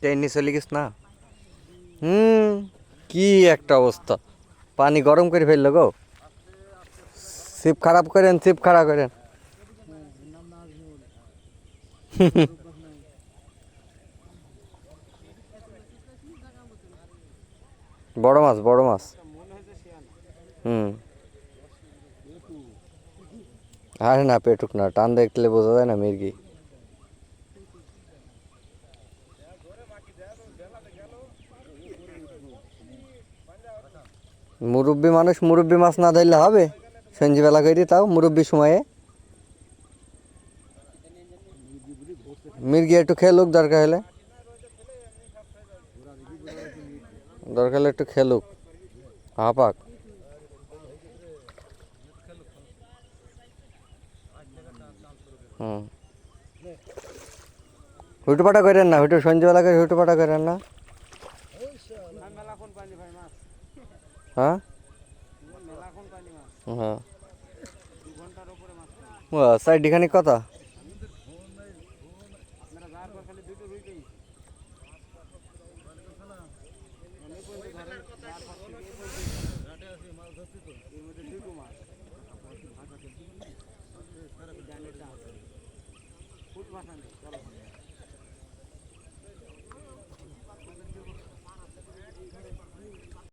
ট্রেনে চলে গেছ না? হুম, কি একটা অবস্থা। পানি গরম করে ফেলল গো। সিপ খারাপ করেন, সিপ খারাপ করেন। বড় মাছ বড় মাছ। হুম। আরে না, পেটুক না, টান দেখলে বোঝা যায় না মির্গি। মুরব্বী মানুষ মুরব্বী মাছ না ধরলে হবে? সঞ্জিবেলা করে তাও মুরব্বী সময়ে। মির্গি একটু খেলুক দরকার হলে। দরকার হলে একটু খেলুক হাপাক হুম। হুটুপাটা করেন না, হুটু সঞ্জবেলা করে হুটুপাটা করেন না। হ্যাঁ? হ্যাঁ। পাইনি সাইড খানিক কথা?